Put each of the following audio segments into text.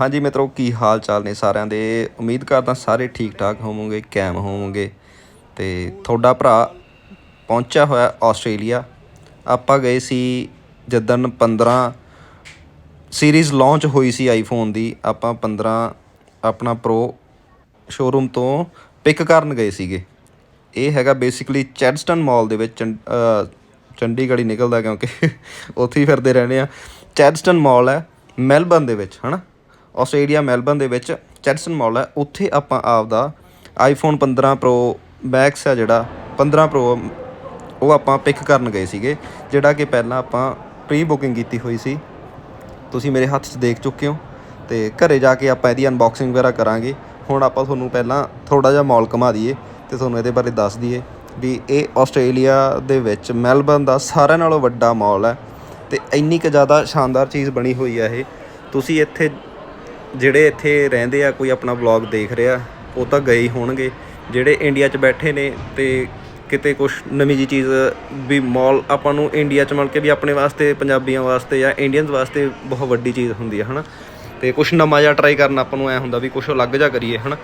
ਹਾਂਜੀ ਮਿੱਤਰੋ, ਕੀ ਹਾਲ ਚਾਲ ਨੇ ਸਾਰਿਆਂ ਦੇ? ਉਮੀਦ ਕਰਦਾ ਸਾਰੇ ਠੀਕ ਠਾਕ ਹੋਵੋਗੇ, ਕੈਮ ਹੋਵੋਗੇ ਤੇ ਤੁਹਾਡਾ ਭਰਾ ਪਹੁੰਚਿਆ ਹੋਇਆ ਆਸਟ੍ਰੇਲੀਆ। ਆਪਾਂ ਗਏ ਸੀ ਜਦਨ 15 ਸੀਰੀਜ਼ ਲਾਂਚ ਹੋਈ ਸੀ ਆਈਫੋਨ ਦੀ, ਆਪਾਂ 15 ਆਪਣਾ ਪ੍ਰੋ ਸ਼ੋਰੂਮ ਤੋਂ ਪਿਕ ਕਰਨ ਗਏ ਸੀਗੇ। ਇਹ ਹੈਗਾ ਬੇਸਿਕਲੀ ਚੈਡਸਟਨ ਮਾਲ ਦੇ ਵਿੱਚ ਚੰਡ- ਚੰਡੀਗੜ੍ਹ ਹੀ ਨਿਕਲਦਾ ਕਿਉਂਕਿ ਉੱਥੇ ਹੀ ਫਿਰਦੇ ਰਹਿੰਦੇ ਆ। ਚੈਡਸਟਨ ਮਾਲ ਹੈ ਮੈਲਬਨ ਦੇ ਵਿੱਚ, ਹਨਾ? ਆਸਟ੍ਰੇਲੀਆ ਮੈਲਬਨ ਦੇ ਵਿੱਚ ਚੈਡਸਟਨ ਮਾਲ ਹੈ। ਉੱਥੇ ਆਪਾਂ ਆਪਦਾ ਆਈਫੋਨ 15 ਪ੍ਰੋ ਮੈਕਸ ਹੈ ਜਿਹੜਾ 15 ਪ੍ਰੋ ਉਹ ਆਪਾਂ ਪਿਕ ਕਰਨ ਗਏ ਸੀਗੇ, ਜਿਹੜਾ ਕਿ ਪਹਿਲਾਂ ਆਪਾਂ ਪ੍ਰੀ ਬੁਕਿੰਗ ਕੀਤੀ ਹੋਈ ਸੀ। ਤੁਸੀਂ ਮੇਰੇ ਹੱਥ 'ਚ ਦੇਖ ਚੁੱਕੇ ਹੋ ਤੇ ਘਰੇ ਜਾ ਕੇ ਆਪਾਂ ਇਹਦੀ ਅਨਬਾਕਸਿੰਗ ਵਗੈਰਾ ਕਰਾਂਗੇ। ਹੁਣ ਆਪਾਂ ਤੁਹਾਨੂੰ ਪਹਿਲਾਂ ਥੋੜਾ ਜਿਹਾ ਮਾਲ ਘੁਮਾ ਦਈਏ ਤੇ ਤੁਹਾਨੂੰ ਇਹਦੇ ਬਾਰੇ ਦੱਸ ਦਈਏ ਵੀ ਇਹ ਆਸਟ੍ਰੇਲੀਆ ਦੇ ਵਿੱਚ ਮੈਲਬਨ ਦਾ ਸਾਰਿਆਂ ਨਾਲੋਂ ਵੱਡਾ ਮਾਲ ਹੈ ਤੇ ਇੰਨੀ ਕੁ ਜ਼ਿਆਦਾ ਸ਼ਾਨਦਾਰ ਚੀਜ਼ ਬਣੀ ਹੋਈ ਹੈ ਇਹ। ਤੁਸੀਂ ਇੱਥੇ ਜਿਹੜੇ ਇੱਥੇ ਰਹਿੰਦੇ ਆ, ਕੋਈ ਆਪਣਾ ਵਲੌਗ ਦੇਖ ਰਿਹਾ, ਉਹ ਤਾਂ ਗਏ ਹੀ ਹੋਣਗੇ। ਜਿਹੜੇ ਇੰਡੀਆ 'ਚ ਬੈਠੇ ਨੇ ਤੇ ਕਿਤੇ ਕੁਝ ਨਵੀਂ ਜੀ ਚੀਜ਼ ਵੀ ਮਾਲ ਆਪਾਂ ਨੂੰ ਇੰਡੀਆ 'ਚ ਮਿਲ ਕੇ ਵੀ ਆਪਣੇ ਵਾਸਤੇ, ਪੰਜਾਬੀਆਂ ਵਾਸਤੇ ਜਾਂ ਇੰਡੀਅਨਸ ਵਾਸਤੇ ਬਹੁਤ ਵੱਡੀ ਚੀਜ਼ ਹੁੰਦੀ ਹੈ ਹਨਾ? ਤੇ ਕੁਝ ਨਵਾਂ ਜਿਹਾ ਟਰਾਈ ਕਰਨ ਆਪਾਂ ਨੂੰ ਐ ਹੁੰਦਾ ਵੀ ਕੁਝ ਅਲੱਗ ਜਿਹਾ ਕਰੀਏ, ਹਨਾ?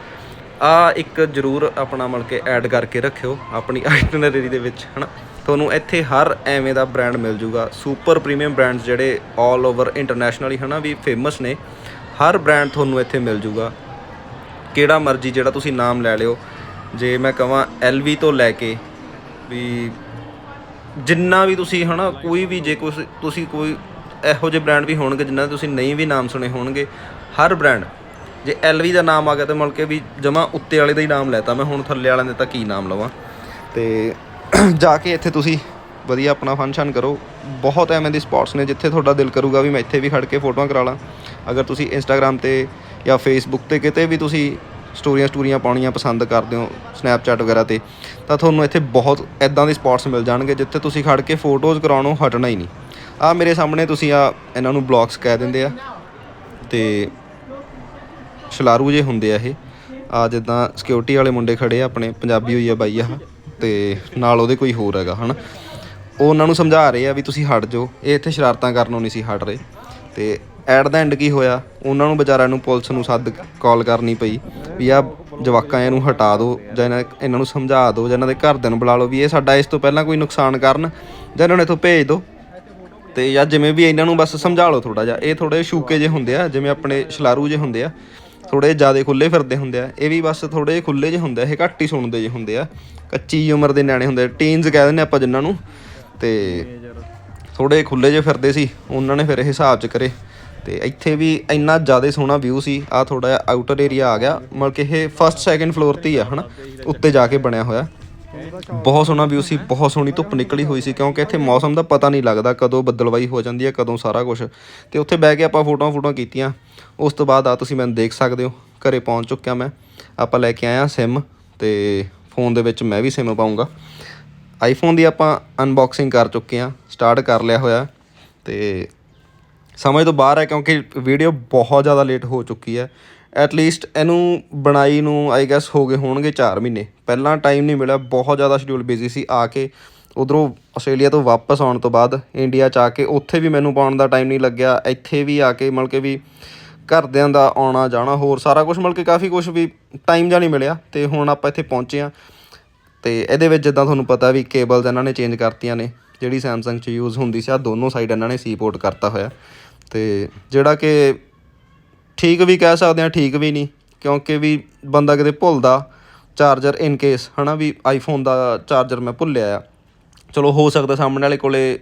ਆ ਇੱਕ ਜ਼ਰੂਰ ਆਪਣਾ ਮਿਲ ਕੇ ਐਡ ਕਰਕੇ ਰੱਖਿਓ ਆਪਣੀ ਆਈਟਨਰੀ ਦੇ ਵਿੱਚ, ਹਨਾ? ਤੁਹਾਨੂੰ ਇੱਥੇ ਹਰ ਐਵੇਂ ਦਾ ਬ੍ਰਾਂਡ ਮਿਲ ਜੂਗਾ। ਸੁਪਰ ਪ੍ਰੀਮੀਅਮ ਬ੍ਰਾਂਡਸ ਜਿਹੜੇ 올 ਓਵਰ ਇੰਟਰਨੈਸ਼ਨਲੀ ਹਨਾ, ਵੀ ਫੇਮਸ ਨੇ। ਹਰ ਬ੍ਰਾਂਡ ਤੁਹਾਨੂੰ ਇੱਥੇ ਮਿਲ ਜੂਗਾ। ਕਿਹੜਾ ਮਰਜ਼ੀ ਜਿਹੜਾ ਤੁਸੀਂ ਨਾਮ ਲੈ ਲਿਓ। ਜੇ ਮੈਂ ਕਹਾਂ LV ਤੋਂ ਲੈ ਕੇ ਵੀ ਜਿੰਨਾ ਵੀ ਤੁਸੀਂ ਹਨਾ, ਕੋਈ ਵੀ ਜੇ ਕੁਛ ਤੁਸੀਂ ਕੋਈ ਇਹੋ ਜਿਹੇ ਬ੍ਰਾਂਡ ਵੀ ਹੋਣਗੇ ਜਿਨ੍ਹਾਂ ਦੇ ਤੁਸੀਂ ਨਹੀਂ ਵੀ ਨਾਮ ਸੁਣੇ ਹੋਣਗੇ, ਹਰ ਬ੍ਰਾਂਡ ਜੇ LV ਦਾ ਨਾਮ ਆ ਗਿਆ ਤਾਂ ਮਤਲਬ ਕਿ ਵੀ ਜਮਾ ਉੱਤੇ ਵਾਲੇ ਦਾ ਹੀ ਨਾਮ ਲੈਤਾ। ਮੈਂ ਹੁਣ ਥੱਲੇ ਵਾਲਿਆਂ ਦੇ ਤਾਂ ਕੀ ਨਾਮ ਲਵਾਂ? ਤੇ ਜਾ ਕੇ ਇੱਥੇ ਤੁਸੀਂ ਵਧੀਆ ਆਪਣਾ ਫੰਕਸ਼ਨ ਕਰੋ। ਬਹੁਤ ਐਵੇਂ ਦੇ ਸਪੌਟਸ ਨੇ ਜਿੱਥੇ ਤੁਹਾਡਾ ਦਿਲ ਕਰੂਗਾ ਵੀ ਮੈਂ ਇੱਥੇ ਵੀ ਖੜ ਕੇ ਫੋਟੋਆਂ ਕਰਾ ਲਾਂ। ਅਗਰ ਤੁਸੀਂ ਇੰਸਟਾਗ੍ਰam ਤੇ ਜਾਂ ਫੇਸਬੁੱਕ ਤੇ ਕਿਤੇ ਵੀ ਤੁਸੀਂ ਸਟੋਰੀਆਂ ਸਟੋਰੀਆਂ ਪਾਉਣੀਆਂ ਪਸੰਦ ਕਰਦੇ ਹੋ ਸਨੈਪਚੈਟ ਵਗੈਰਾ ਤੇ, ਤਾਂ ਤੁਹਾਨੂੰ ਇੱਥੇ ਬਹੁਤ ਐਦਾਂ ਦੇ ਸਪੌਟਸ ਮਿਲ ਜਾਣਗੇ ਜਿੱਥੇ ਤੁਸੀਂ ਖੜ ਕੇ ਫੋਟੋਜ਼ ਕਰਾਉਣੋਂ ਹਟਣਾ ਹੀ ਨਹੀਂ। ਆ ਮੇਰੇ ਸਾਹਮਣੇ ਤੁਸੀਂ ਆ ਇਹਨਾਂ ਨੂੰ ਬਲੌਗਸ ਕਹਿ ਦਿੰਦੇ ਆ। ਤੇ ਛਲਾਰੂ ਜੇ ਹੁੰਦੇ ਆ ਇਹ। ਆ ਜਿੱਦਾਂ ਸਿਕਿਉਰਿਟੀ ਵਾਲੇ ਮੁੰਡੇ ਖੜੇ ਆ, ਆਪਣੇ ਪੰਜਾਬੀ ਹੋਈ ਆ ਬਾਈ ਆ, ਤੇ ਨਾਲ ਉਹਦੇ ਕੋਈ ਹੋਰ ਹੈਗਾ, ਹਨਾ? ਉਹ ਉਹਨਾਂ ਨੂੰ ਸਮਝਾ ਰਹੇ ਆ ਵੀ ਤੁਸੀਂ ਹਟ ਜਾਓ। ਇਹ ਇੱਥੇ ਸ਼ਰਾਰਤਾਂ ਕਰਨੋਂ ਨਹੀਂ ਸੀ ਹਟ ਰਹੇ। ਤੇ ਐਟ ਦਾ ਐਂਡ ਕੀ ਹੋਇਆ? ਉਹਨਾਂ ਨੂੰ ਵਿਚਾਰਿਆਂ ਨੂੰ ਪੁਲਿਸ ਨੂੰ ਸੱਦ ਕਾਲ ਕਰਨੀ ਪਈ ਵੀ ਆ ਜਵਾਕਾਂ ਇਹਨੂੰ ਹਟਾ ਦਿਓ ਜਾਂ ਇਹਨਾਂ ਇਹਨਾਂ ਨੂੰ ਸਮਝਾ ਦਿਓ ਜਾਂ ਇਹਨਾਂ ਦੇ ਘਰਦਿਆਂ ਨੂੰ ਬੁਲਾ ਲਓ ਵੀ ਇਹ ਸਾਡਾ ਇਸ ਤੋਂ ਪਹਿਲਾਂ ਕੋਈ ਨੁਕਸਾਨ ਕਰਨ ਜਾਂ ਇਹਨਾਂ ਨੂੰ ਇੱਥੋਂ ਭੇਜ ਦਿਓ ਤੇ ਜਾਂ ਜਿਵੇਂ ਵੀ ਇਹਨਾਂ ਨੂੰ ਬਸ ਸਮਝਾ ਲਓ ਥੋੜਾ ਜਿਹਾ। ਇਹ ਥੋੜੇ ਸ਼ੂਕੇ ਜੇ ਹੁੰਦੇ ਆ, ਜਿਵੇਂ ਆਪਣੇ ਸ਼ਲਾਰੂ ਜੇ ਹੁੰਦੇ ਆ। ਥੋੜੇ ਜ਼ਿਆਦਾ ਖੁੱਲੇ ਫਿਰਦੇ ਹੁੰਦੇ ਆ। ਇਹ ਵੀ ਬਸ ਥੋੜੇ ਖੁੱਲੇ ਜੇ ਹੁੰਦੇ ਆ, ਇਹ ਘੱਟ ਹੀ ਸੁਣਦੇ ਜੇ ਹੁੰਦੇ ਆ। ਕੱਚੀ ਉਮਰ ਦੇ ਨਿਆਣੇ ਹੁੰਦੇ ਆ ਟੀਨਸ ਕਹਿ ਦਿੰਦੇ ਆਪਾਂ ਜਿਨ੍ਹਾਂ ਨੂੰ। ਤੇ ਥੋੜੇ ਖੁੱਲੇ ਜੇ ਫਿਰਦੇ ਸੀ, ਉਹਨਾਂ ਨੇ ਫਿਰ ਇਹ ਹਿਸਾਬ ਚ ਕਰੇ। ਤੇ ਇੱਥੇ ਵੀ ਇੰਨਾ ਜ਼ਿਆਦਾ ਸੋਹਣਾ ਵਿਊ ਸੀ ਆ ਥੋੜਾ ਜਿਹਾ ਆਊਟਰ ਏਰੀਆ ਆ ਗਿਆ, ਮਤਲਬ ਕਿ ਇਹ ਫਸਟ ਸੈਕੰਡ ਫਲੋਰ ਤੇ ਹੀ ਆ, ਹਨਾ? ਉੱਤੇ ਜਾ ਕੇ ਬਣਿਆ ਹੋਇਆ। ਬਹੁਤ ਸੋਹਣਾ ਵਿਊ ਸੀ, ਬਹੁਤ ਸੋਹਣੀ ਧੁੱਪ ਨਿਕਲੀ ਹੋਈ ਸੀ, ਕਿਉਂਕਿ ਇੱਥੇ ਮੌਸਮ ਦਾ ਪਤਾ ਨਹੀਂ ਲੱਗਦਾ ਕਦੋਂ ਬੱਦਲਵਾਈ ਹੋ ਜਾਂਦੀ ਹੈ ਕਦੋਂ ਸਾਰਾ ਕੁਝ ਤੇ ਉੱਥੇ ਬਹਿ ਕੇ ਆਪਾਂ ਫੋਟੋਆਂ ਫੋਟੋਆਂ ਕੀਤੀਆਂ। ਉਸ ਤੋਂ ਬਾਅਦ ਆ ਤੁਸੀਂ ਮੈਨੂੰ ਦੇਖ ਸਕਦੇ ਹੋ, ਘਰੇ ਪਹੁੰਚ ਚੁੱਕਿਆ ਮੈਂ। ਆਪਾਂ ਲੈ ਕੇ ਆਇਆ ਸਿਮ ਤੇ ਫੋਨ ਦੇ ਵਿੱਚ ਮੈਂ ਵੀ ਸਿਮ ਪਾਉਂਗਾ ਆਈਫੋਨ ਦੀ ਆਪਾਂ ਅਨਬਾਕਸਿੰਗ ਕਰ ਚੁੱਕੇ ਆ ਸਟਾਰਟ ਕਰ ਲਿਆ ਹੋਇਆ ਤੇ ਸਮਝ ਤੋਂ ਬਾਹਰ ਹੈ ਕਿਉਂਕਿ ਵੀਡੀਓ ਬਹੁਤ ਜ਼ਿਆਦਾ ਲੇਟ ਹੋ ਚੁੱਕੀ ਹੈ। ਐਟ ਲੀਸਟ ਇਹਨੂੰ ਬਣਾਈ ਨੂੰ ਆਈ ਗੈਸ ਹੋ ਗਏ ਹੋਣਗੇ 4 ਮਹੀਨੇ। ਪਹਿਲਾਂ ਟਾਈਮ ਨਹੀਂ ਮਿਲਿਆ, ਬਹੁਤ ਜ਼ਿਆਦਾ ਸ਼ਡਿਊਲ ਬਿਜ਼ੀ ਸੀ ਆ ਕੇ। ਉਧਰੋਂ ਆਸਟ੍ਰੇਲੀਆ ਤੋਂ ਵਾਪਸ ਆਉਣ ਤੋਂ ਬਾਅਦ ਇੰਡੀਆ ਚ ਆ ਕੇ, ਉੱਥੇ ਵੀ ਮੈਨੂੰ ਪਾਉਣ ਦਾ ਟਾਈਮ ਨਹੀਂ ਲੱਗਿਆ। ਇੱਥੇ ਵੀ ਆ ਕੇ ਮਤਲਬ ਕਿ ਵੀ ਘਰਦਿਆਂ ਦਾ ਆਉਣਾ ਜਾਣਾ ਹੋਰ ਸਾਰਾ ਕੁਝ ਮਤਲਬ ਕਿ ਕਾਫੀ ਕੁਝ ਵੀ ਟਾਈਮ ਜਾਂ ਨਹੀਂ ਮਿਲਿਆ। ਤੇ ਹੁਣ ਆਪਾਂ ਇੱਥੇ ਪਹੁੰਚੇ ਆ ਤੇ ਇਹਦੇ ਵਿੱਚ ਜਿੱਦਾਂ ਤੁਹਾਨੂੰ ਪਤਾ ਵੀ ਕੇਬਲਸ ਇਹਨਾਂ ਨੇ ਚੇਂਜ ਕਰਤੀਆਂ ਨੇ, ਜਿਹੜੀ ਸੈਮਸੰਗ 'ਚ ਯੂਜ਼ ਹੁੰਦੀ ਸੀ ਆ ਦੋਨੋਂ ਸਾਈਡ ਇਹਨਾਂ ਨੇ ਸੀ ਪੋਰਟ ਕਰਤਾ ਹੋਇਆ। ਤੇ ਜਿਹੜਾ ਕਿ ਠੀਕ ਵੀ ਕਹਿ ਸਕਦੇ ਆ ਠੀਕ ਵੀ ਨਹੀਂ, ਕਿਉਂਕਿ ਵੀ ਬੰਦਾ ਕਿਤੇ ਭੁੱਲਦਾ ਚਾਰਜਰ ਇਨ ਕੇਸ ਹਨਾ ਵੀ ਆਈਫੋਨ ਦਾ ਚਾਰਜਰ ਮੈਂ ਭੁੱਲਿਆ ਆ। ਚਲੋ ਹੋ ਸਕਦਾ ਸਾਹਮਣੇ ਵਾਲੇ ਕੋਲੇ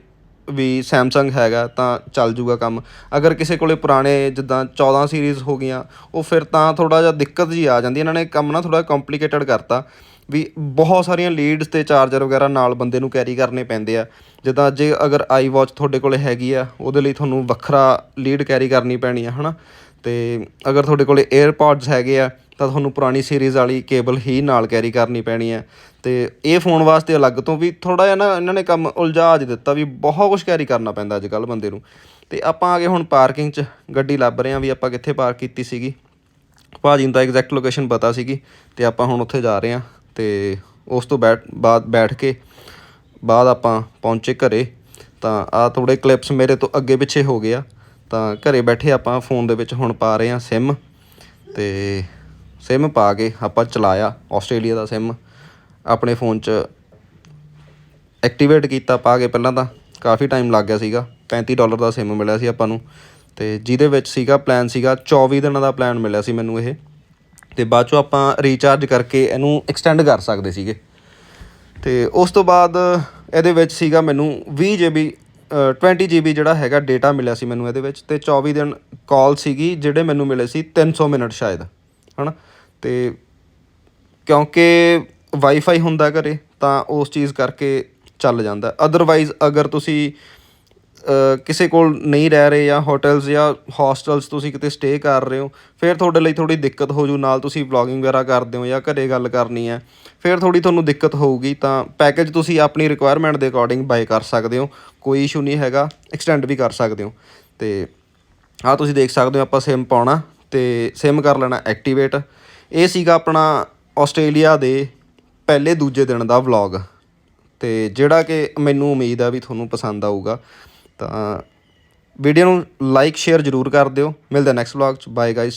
ਵੀ ਸੈਮਸੰਗ ਹੈਗਾ ਤਾਂ ਚੱਲ ਜੂਗਾ ਕੰਮ। ਅਗਰ ਕਿਸੇ ਕੋਲੇ ਪੁਰਾਣੇ ਜਿੱਦਾਂ 14 ਸੀਰੀਜ਼ ਹੋ ਗਈਆਂ, ਉਹ ਫਿਰ ਤਾਂ ਥੋੜਾ ਜਿਹਾ ਦਿੱਕਤ ਜੀ ਆ ਜਾਂਦੀ, ਇਹਨਾਂ ਨੇ ਕੰਮ ਨਾ ਥੋੜਾ ਕੰਪਲਿਕੇਟਡ ਕਰਤਾ। ਵੀ ਬਹੁਤ ਸਾਰੀਆਂ ਲੀਡਸ ਤੇ ਚਾਰਜਰ ਵਗੈਰਾ ਨਾਲ ਬੰਦੇ ਨੂੰ ਕੈਰੀ ਕਰਨੇ ਪੈਂਦੇ ਆ। ਜਿੱਦਾਂ ਜੇ ਅਗਰ ਆਈ ਵਾਚ ਤੁਹਾਡੇ ਕੋਲ ਹੈਗੀ ਆ, ਉਹਦੇ ਲਈ ਤੁਹਾਨੂੰ ਵੱਖਰਾ ਲੀਡ ਕੈਰੀ ਕਰਨੀ ਪੈਣੀ ਆ, ਹਨਾ? ਤੇ ਅਗਰ ਤੁਹਾਡੇ ਕੋਲ 에ਅਰਪੋਡਸ ਹੈਗੇ ਆ, ਤਾਂ ਤੁਹਾਨੂੰ ਪੁਰਾਣੀ ਸੀਰੀਜ਼ ਵਾਲੀ ਕੇਬਲ ਹੀ ਨਾਲ ਕੈਰੀ ਕਰਨੀ ਪੈਣੀ ਹੈ ਤੇ ਇਹ ਫੋਨ ਵਾਸਤੇ ਅਲੱਗ ਤੋਂ ਵੀ ਥੋੜਾ ਜਿਹਾ ਨਾ ਇਹਨਾਂ ਨੇ ਕੰਮ ਉਲਝਾ ਜ ਦਿੱਤਾ ਵੀ ਬਹੁਤ ਕੁਝ ਕੈਰੀ ਕਰਨਾ ਪੈਂਦਾ ਅੱਜ ਕੱਲ ਬੰਦੇ ਨੂੰ। ਤੇ ਆਪਾਂ ਆ ਗਏ ਹੁਣ ਪਾਰਕਿੰਗ 'ਚ, ਗੱਡੀ ਲੱਭ ਰਹੇ ਆ ਵੀ ਆਪਾਂ ਕਿੱਥੇ ਪਾਰਕ ਕੀਤੀ ਸੀਗੀ। ਭਾਜੀ ਨੂੰ ਤਾਂ ਐਗਜ਼ੈਕਟ ਲੋਕੇਸ਼ਨ ਪਤਾ ਸੀਗੀ, ਤੇ ਆਪਾਂ ਹੁਣ ਉੱਥੇ ਜਾ ਰਹੇ ਆ ਤੇ ਉਸ ਤੋਂ ਬੈਠ ਬਾਅਦ ਬੈਠ ਕੇ ਬਾਅਦ ਆਪਾਂ ਪਹੁੰਚੇ ਘਰੇ, ਤਾਂ ਆ ਥੋੜੇ ਕਲਿੱਪਸ ਮੇਰੇ ਤੋਂ ਅੱਗੇ ਪਿੱਛੇ ਹੋ ਗਏ ਆ। ਤਾਂ ਘਰੇ ਬੈਠੇ ਆਪਾਂ ਫੋਨ ਦੇ ਵਿੱਚ ਹੁਣ ਪਾ ਰਹੇ ਹਾਂ ਸਿਮ ਤੇ ਸਿਮ ਪਾ ਕੇ ਆਪਾਂ ਚਲਾਇਆ ਆਸਟ੍ਰੇਲੀਆ ਦਾ ਸਿਮ ਆਪਣੇ ਫੋਨ 'ਚ ਐਕਟੀਵੇਟ ਕੀਤਾ, ਪਾ ਕੇ ਪਹਿਲਾਂ ਤਾਂ ਕਾਫੀ ਟਾਈਮ ਲੱਗ ਗਿਆ ਸੀਗਾ। 35 ਡਾਲਰ ਦਾ ਸਿਮ ਮਿਲਿਆ ਸੀ ਆਪਾਂ ਨੂੰ ਤੇ ਜਿਹਦੇ ਵਿੱਚ ਸੀਗਾ ਪਲਾਨ ਸੀਗਾ 24 ਦਿਨਾਂ ਦਾ ਪਲਾਨ ਮਿਲਿਆ ਸੀ ਮੈਨੂੰ ਇਹ। ਤੇ ਬਾਅਦ ਚੋਂ ਆਪਾਂ ਰੀਚਾਰਜ ਕਰਕੇ ਇਹਨੂੰ ਐਕਸਟੈਂਡ ਕਰ ਸਕਦੇ ਸੀਗੇ। ਤੇ ਉਸ ਤੋਂ ਬਾਅਦ ਇਹਦੇ ਵਿੱਚ ਸੀਗਾ ਮੈਨੂੰ 20 GB 20 GB ਜਿਹੜਾ ਹੈਗਾ ਡੇਟਾ ਮਿਲਿਆ ਸੀ ਮੈਨੂੰ ਇਹਦੇ ਵਿੱਚ ਤੇ 24 ਦਿਨ ਕਾਲ ਸੀਗੀ ਜਿਹੜੇ ਮੈਨੂੰ ਮਿਲੇ ਸੀ 300 ਮਿੰਟ ਸ਼ਾਇਦ, ਹਨਾ? ਤੇ ਕਿਉਂਕਿ ਵਾਈਫਾਈ ਹੁੰਦਾ ਘਰੇ ਤਾਂ ਉਸ ਚੀਜ਼ ਕਰਕੇ ਚੱਲ ਜਾਂਦਾ। ਅਦਰਵਾਈਜ਼ ਅਗਰ ਤੁਸੀਂ ਕਿਸੇ ਕੋਲ ਨਹੀਂ ਰਹਿ ਰਹੇ ਜਾਂ ਹੋਟਲਸ ਜਾਂ ਹੋਸਟਲਸ ਤੁਸੀਂ ਕਿਤੇ ਸਟੇ ਕਰ ਰਹੇ ਹੋ, ਫਿਰ ਤੁਹਾਡੇ ਲਈ ਥੋੜੀ ਦਿੱਕਤ ਹੋ ਜੂ, ਨਾਲ ਤੁਸੀਂ ਵਲੌਗਿੰਗ ਵਗੈਰਾ ਕਰਦੇ ਹੋ ਜਾਂ ਘਰੇ ਗੱਲ ਕਰਨੀ ਹੈ, ਫਿਰ ਥੋੜੀ ਤੁਹਾਨੂੰ ਦਿੱਕਤ ਹੋਊਗੀ ਤਾਂ ਪੈਕੇਜ ਤੁਸੀਂ ਆਪਣੀ ਰਿਕੁਆਇਰਮੈਂਟ ਦੇ ਅਕੋਰਡਿੰਗ ਬਾਈ ਕਰ ਸਕਦੇ ਹੋ, ਕੋਈ ਇਸ਼ੂ ਨਹੀਂ ਹੈਗਾ ਐਕਸਟੈਂਡ ਵੀ ਕਰ ਸਕਦੇ ਹੋ, ਤੇ ਆਹ ਤੁਸੀਂ ਦੇਖ ਸਕਦੇ ਹੋ ਆਪਾਂ ਸਿਮ ਪਾਉਣਾ, ਤੇ ਸਿਮ ਕਰ ਲੈਣਾ ਐਕਟੀਵੇਟ ਇਹ ਸੀਗਾ ਆਪਣਾ ਆਸਟ੍ਰੇਲੀਆ ਦੇ ਪਹਿਲੇ ਦੂਜੇ ਦਿਨ ਦਾ ਵਲੌਗ ਤੇ ਜਿਹੜਾ ਕਿ ਮੈਨੂੰ ਉਮੀਦ ਆ ਵੀ ਤੁਹਾਨੂੰ ਪਸੰਦ ਆਊਗਾ ਤਾਂ ਵੀਡੀਓ ਨੂੰ ਲਾਈਕ ਸ਼ੇਅਰ ਜ਼ਰੂਰ ਕਰ ਦਿਓ। ਮਿਲਦੇ ਨੈਕਸਟ ਵਲੌਗ ਚ। Bye guys